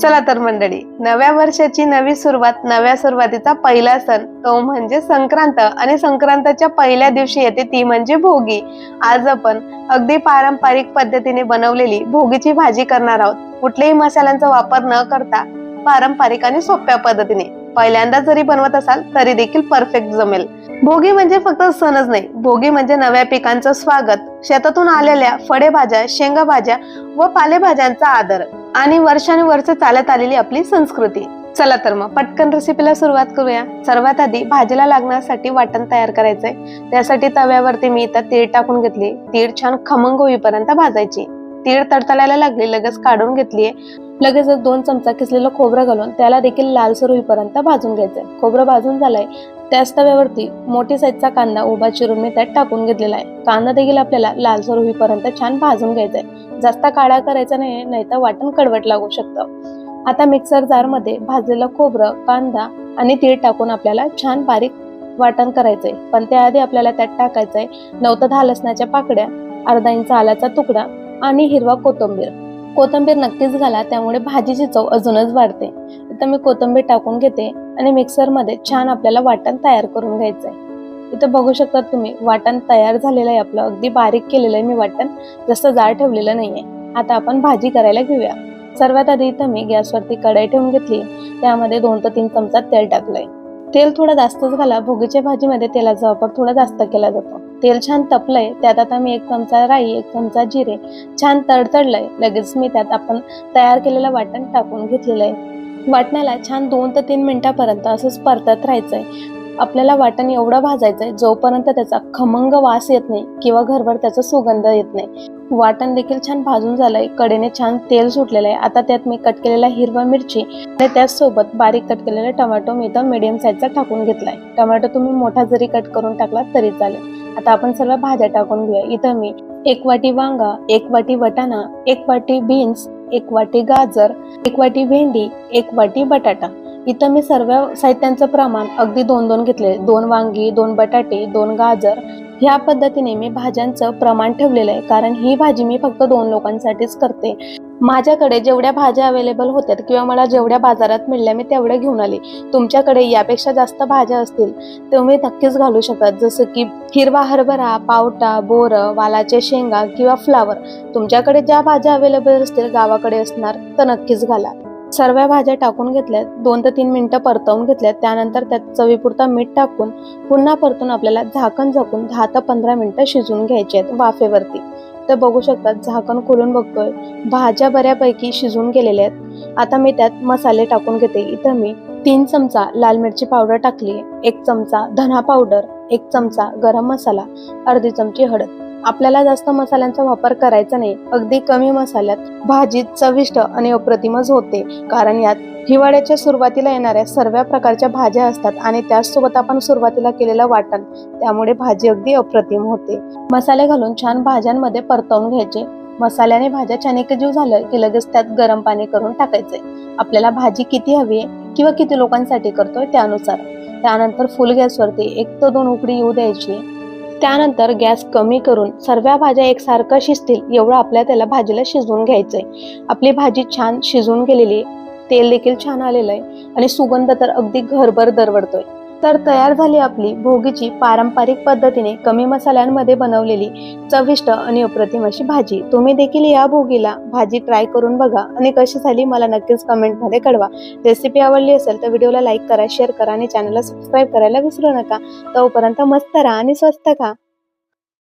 चला तर मंडळी नव्या वर्षाची नवी सुरुवात नव्या सुरुवातीचा पहिला सण तो म्हणजे संक्रांत. आणि संक्रांताच्या पहिल्या दिवशी येते ती म्हणजे भोगी. आज आपण अगदी पारंपरिक पद्धतीने बनवलेली भोगीची भाजी करणार आहोत. कुठल्याही मसाल्यांचा वापर न करता पारंपरिक आणि सोप्या पद्धतीने. पहिल्यांदा जरी बनवत असाल तरी देखील परफेक्ट जमेल. भोगी म्हणजे फक्त सणच नाही भोगी म्हणजे नव्या पिकांचं स्वागत. शेतातून आलेल्या फळे भाज्या शेंगाभाज्या व पालेभाज्यांचा आदर. आणि वर्षानुवर्ष चालत आलेली आपली संस्कृती. चला तर मग पटकन रेसिपीला सुरुवात करूया. सर्वात आधी भाजीला लागण्यासाठी वाटण तयार करायचंय. त्यासाठी तव्यावरती मी इथं तीळ टाकून घेतली. तीळ छान खमंग होईपर्यंत भाजायची. तीळ तडतडायला लागली लगेच काढून घेतलीये. लगेच दोन चमचा किसलेलं खोबरं घालून त्याला देखील लालसर होईपर्यंत भाजून घ्यायचंय. खोबरं भाजून झालंय त्याच तव्यावरती मोठी साईजचा कांदा उभा चिरून मी त्यात टाकून घेतलेला आहे. कांदा देखील आपल्याला लालसर होईपर्यंत छान भाजून घ्यायचा आहे जास्त काळा करायचा नाही नाही तर वाटण कडवट लागू शकतं. आता मिक्सर जारमध्ये भाजलेलं खोबरं कांदा आणि तीळ टाकून आपल्याला छान बारीक वाटण करायचंय. पण त्याआधी आपल्याला त्यात टाकायचंय नऊ ते दहा लसणाच्या पाकड्या अर्धा इंच आलाचा तुकडा आणि हिरवा कोथिंबीर. कोथिंबीर नक्कीच घाला त्यामुळे भाजीची चव अजूनच वाढते. इथं मी कोथिंबीर टाकून घेते आणि मिक्सरमध्ये छान आपल्याला वाटण तयार करून घ्यायचंय. इथं बघू शकता तुम्ही वाटण तयार झालेलं आहे आपलं. अगदी बारीक केलेलं आहे मी वाटण जास्त जाड ठेवलेलं नाहीये. आता आपण भाजी करायला घेऊया. सर्वात आधी इथं मी गॅसवरती कढाई ठेवून घेतली. त्यामध्ये दोन ते तीन चमचा तेल टाकलंय. तेल थोडं जास्तच घाला. भोगीच्या भाजीमध्ये तेलाचा वापर थोडा जास्त केला जातो. तेल छान तपलंय. त्यात आता मी एक चमचा राई एक चमचा जिरे छान तडतडलंय. लगेच मी त्यात आपण तयार केलेलं वाटण टाकून घेतलेलं आहे वाटण्याला छान दोन ते तीन मिनिटापर्यंत असंच परतत राहायचंय. आपल्याला वाटण एवढं भाजायचंय जोपर्यंत त्याचा खमंग वास येत नाही किंवा घरभर त्याचा सुगंध येत नाही. वाटण देखील छान भाजून झालंय. कडेने छान तेल सुटलेलं आहे. आता त्यात मी कट केलेला हिरवा मिरची आणि त्याचसोबत बारीक कट केलेला टोमॅटो मी इथं मिडियम साईजचा टाकून घेतलाय. टोमॅटो तुम्ही मोठा जरी कट करून टाकला तरी चालेल. आता आपण सर्व भाज्या टाकून घेऊया. इथं मी एक वाटी वांगा एक वाटी वटाणा एक वाटी बीन्स एक वाटी गाजर एक वाटी भेंडी एक वाटी बटाटा. इथं मी सर्व साहित्यांचं प्रमाण अगदी दोन दोन घेतले. दोन वांगी दोन बटाटे दोन गाजर. ह्या पद्धतीने मी भाज्यांचं प्रमाण ठेवलेलं आहे. कारण ही भाजी मी फक्त दोन लोकांसाठीच करते. माझ्याकडे जेवढ्या भाज्या अवेलेबल होत्या किंवा मला जेवढ्या बाजारात मिळल्या मी तेवढ्या घेऊन आली. तुमच्याकडे यापेक्षा जास्त भाज्या असतील तुम्ही नक्कीच घालू शकत. जसं की हिरवा हरभरा पावटा बोर वालाचे शेंगा किंवा फ्लावर. तुमच्याकडे ज्या भाज्या अवेलेबल असतील गावाकडे असणार तर नक्कीच घाला. सर्व भाज्या टाकून घेतल्यात. दोन ते तीन मिनटं परतवून घेतल्यात. त्यानंतर त्यात चवीपुरता मीठ टाकून पुन्हा परतून आपल्याला झाकण झाकून दहा ते पंधरा मिनिटं शिजवून घ्यायचे आहेत वाफेवरती. तर बघू शकतात झाकण खोलून बघतोय. भाज्या बऱ्यापैकी शिजून गेलेल्या आहेत. आता मी त्यात मसाले टाकून घेते. इथं मी तीन चमचा लाल मिरची पावडर टाकली एक चमचा धना पावडर एक चमचा गरम मसाला अर्धी चमची हळद. आपल्याला जास्त मसाल्यांचा वापर करायचा नाही. अगदी कमी मसाल्यात भाजी चविष्ट आणि अप्रतिमच होते. कारण यात हिवाळ्याच्या सुरुवातीला येणाऱ्या सर्व प्रकारच्या भाज्या असतात आणि त्याचसोबत आपण सुरुवातीला केलेलं वाटण त्यामुळे भाजी अगदी अप्रतिम होते. मसाले घालून छान भाज्यांमध्ये परतवून घ्यायचे. मसाल्याने भाज्या छान एकजीव झालं की लगेच त्यात गरम पाणी करून टाकायचे. आपल्याला भाजी किती हवी आहे किंवा किती लोकांसाठी करतोय त्यानुसार. त्यानंतर फुल गॅसवरती एक ते दोन उकडी येऊ द्यायची. त्यानंतर गॅस कमी करून सर्व भाज्या एकसारखं शिजतील एवढं आपल्या त्याला भाजीला शिजवून घ्यायचंय. आपली भाजी छान शिजून गेलेली आहे तेल देखील छान आलेलं आहे आणि सुगंध तर अगदी घरभर दरवडतोय तर तयार झाली आपली भोगीची पारंपरिक पद्धतीने कमी मसाल्यांमध्ये बनवलेली चविष्ट आणि अप्रतिम अशी भाजी. तुम्ही देखील या भोगीला भाजी ट्राय करून बघा आणि कशी झाली मला नक्कीच कमेंटमध्ये कळवा. रेसिपी आवडली असेल तर व्हिडिओला लाईक करा शेअर करा आणि चॅनलला सबस्क्राईब करायला विसरू नका. तोपर्यंत मस्त राहा आणि स्वस्त खा.